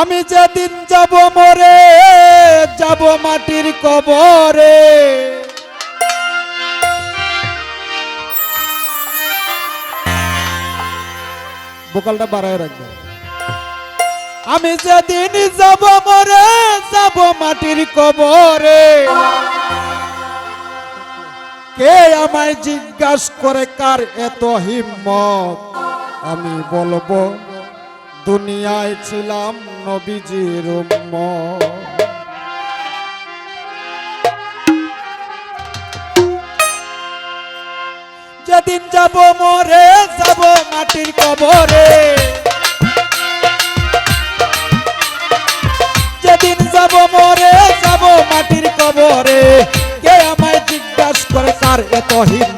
আমি যেদিন যাব মরে, যাব মাটির কবরে। বোকালটা বাড়ায় রাখবে। আমি যেদিন যাব মরে, যাব মাটির কবরে। কে আমায় জিজ্ঞাসা করে কার এত হিম্মত? আমি বলব দুনিয়ায় ছিলাম নবীজির যেদিন যাব মরে, যাব মাটির কবরে। যেদিন যাব মরে, যাব মাটির কবরে। কে আমায় জিজ্ঞাসা করে কার এত হিম্মত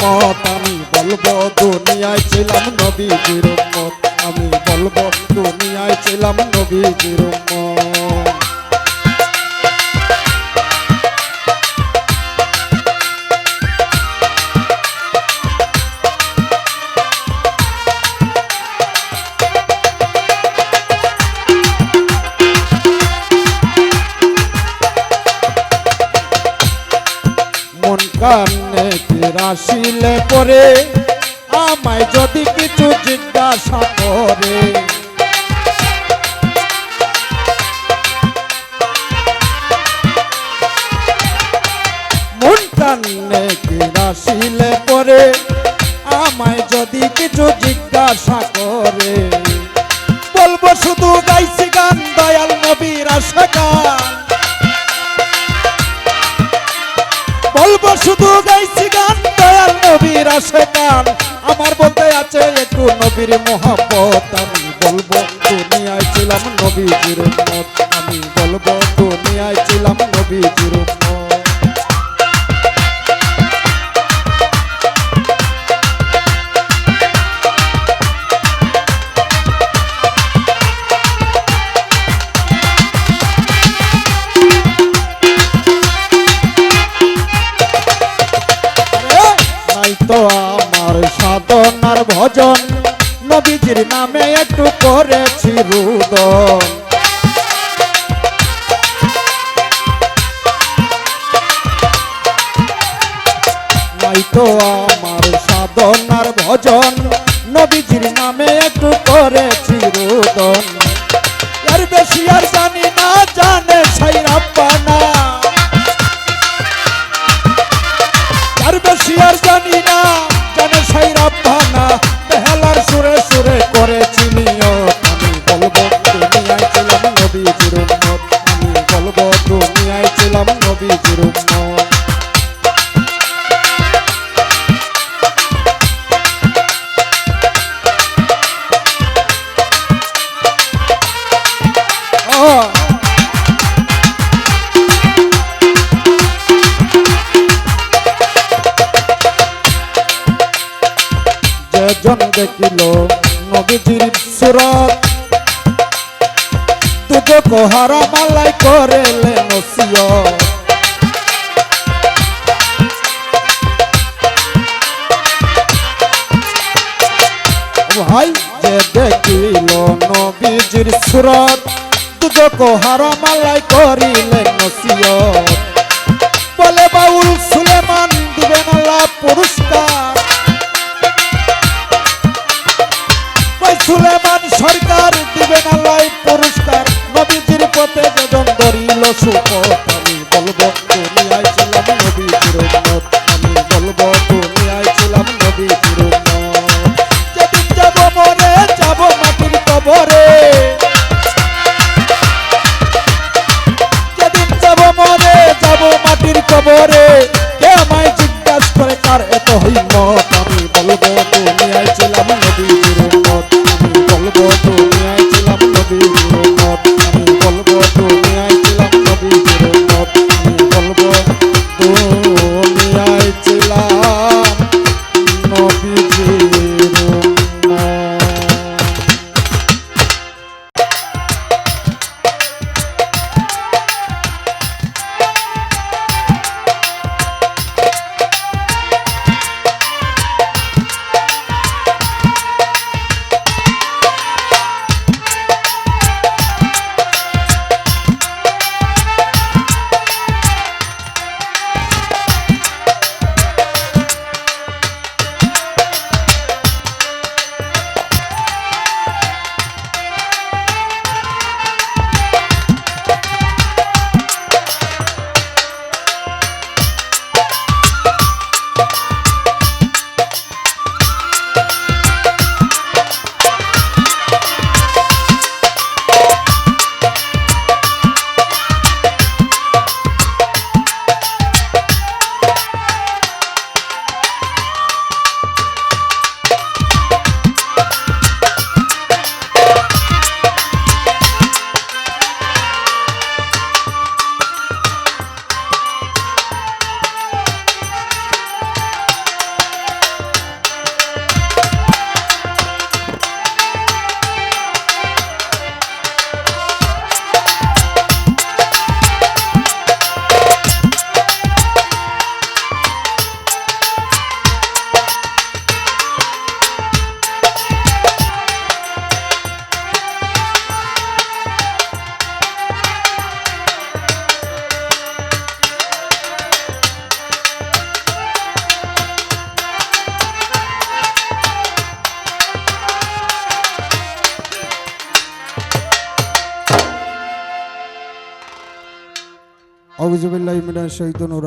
কানে পরে আমায় যদি কিছু জিজ্ঞাসা করে। ফিরাসিলে পরে, আমায় যদি কিছু জিজ্ঞাসা করে। বলব শুধু গাইছি গান, দয়াল নবীর আশা গান। বলব শুধু গাইছি গান, দয়াল নবীর আসে গান। আমার বলতে আছে একটু নবীর মোহাম্মত আমি বলব দুনিয়ায় ছিলাম নবীজির উম্মত আমি বলব দুনিয়ায় ছিলাম নবীজির একটু করেছি রুদন। নাই তো আমার সাধনার ভজন, নবীজির নামে একটু করেছি রুদন। আর বেশি আর জানি না জানে নবীজির উম্মত ও যেজন দেখিল নবীজির সুরত। তুজো কোহারা মালাই করেলে নসিয় ভাই যে দেখিল নবীজির সুরত। তুজো কোহারা মালাই করিলে নসিয় বলে বাউল সুলেমান দিবেন আল্লাহ পুরস্কার সুলেমান সরকার দিবেন আল্লাহ পুরস্কার। নবীজির পথে যজন ধরিল আমি বলব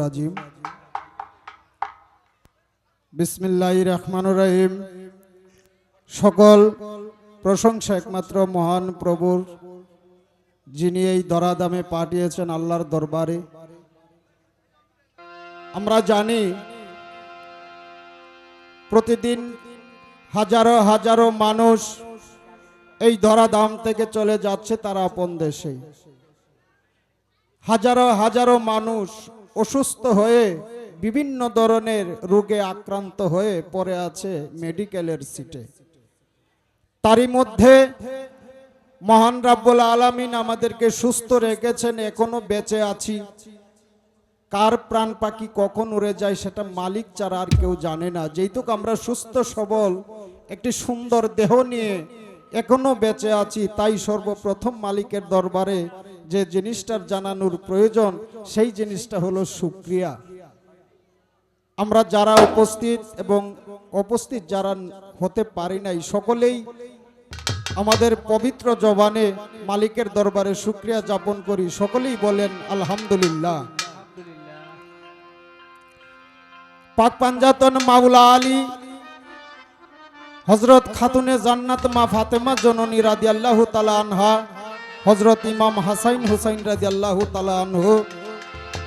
রাজিম। বিসমিল্লাহির রহমানুর রহিম। সকল প্রশংসা একমাত্র মহান প্রভুর, যিনি এই দরাদামে পাঠিয়েছেন আল্লাহর দরবারে। আমরা জানি প্রতিদিন হাজারো হাজারো মানুষ এই ধরাধাম থেকে চলে যাচ্ছে তারা আপন দেশে। হাজারো হাজারো মানুষ অসুস্থ হয়ে বিভিন্ন ধরনের রোগে আক্রান্ত হয়ে পড়ে আছে মেডিকেলের সিটে। তারই মধ্যে মহান রাব্বুল আলামিন আমাদেরকে সুস্থ রেখেছেন, এখনও বেঁচে আছি। কার প্রাণ পাখি কখন উড়ে যায় সেটা মালিক ছাড়া আর কেউ জানে না। যেহেতু আমরা সুস্থ, সবল, একটি সুন্দর দেহ নিয়ে এখনও বেঁচে আছি, তাই সর্বপ্রথম মালিকের দরবারে যে জিনিসটার জানানোর প্রয়োজন, সেই জিনিসটা হলো সুক্রিয়া। আমরা যারা উপস্থিত এবং উপস্থিত যারা হতে পারি নাই, সকলেই আমাদের পবিত্র জবানে মালিকের দরবারে শুক্রিয়া যাপন করি। সকলেই বলেন, আলহামদুলিল্লাহ। পাক পাঞ্জাতন মাওলা আলী হজরত খাতুনে জান্নাত মা ফাতেমা জননী রাদি আল্লাহ তালা আনহা হজরত ইমাম হাসাইন হুসাইন রাদি আল্লাহ তালা আনহু,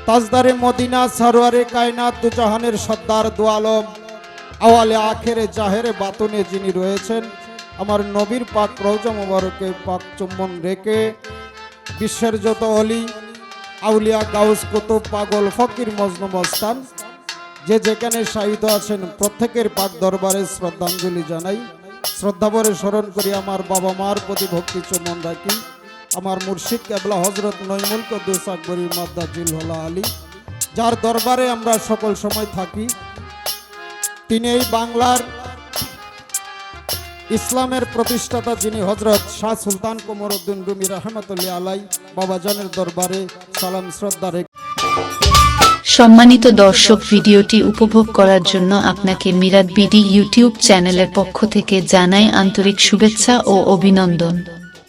তাজদারে মদিনা সারোয়ারে কায়নাত দুজাহানের সর্দার দোয়ালম আওয়ালে আখেরে জাহেরে বাতনে যিনি রয়েছেন, আমার নবীর পাক রৌজা মোবারকে পাক চুম্বন রেখে বিশ্বের যত অলি, আউলিয়া গাউস কুতুব পাগল ফকির মজনু মস্তান যে যেখানে শাহিদ আছেন প্রত্যেকের পাক দরবারে শ্রদ্ধাঞ্জলি জানাই। শ্রদ্ধাভরে স্মরণ করি আমার বাবা মার প্রতি ভক্তি চুম্বন রাখি। আমার মুর্শিদ কেবলা হজরত নইমুল কদ্দুস আকবরী মাদ্দা জিলহলা আলী, যার দরবারে আমরা সকল সময় থাকি। তিনি এই বাংলার ইসলামের প্রতিষ্ঠাতা যিনি হজরত শাহ সুলতান কোমরউদ্দিন রুমি রহমতুল্লাহ আলাই বাবাজানের দরবারে সালাম, শ্রদ্ধা রেখে সম্মানিত দর্শক, ভিডিওটি উপভোগ করার জন্য আপনাকে মিরাদ বিডি ইউটিউব চ্যানেলের পক্ষ থেকে জানাই আন্তরিক শুভেচ্ছা ও অভিনন্দন।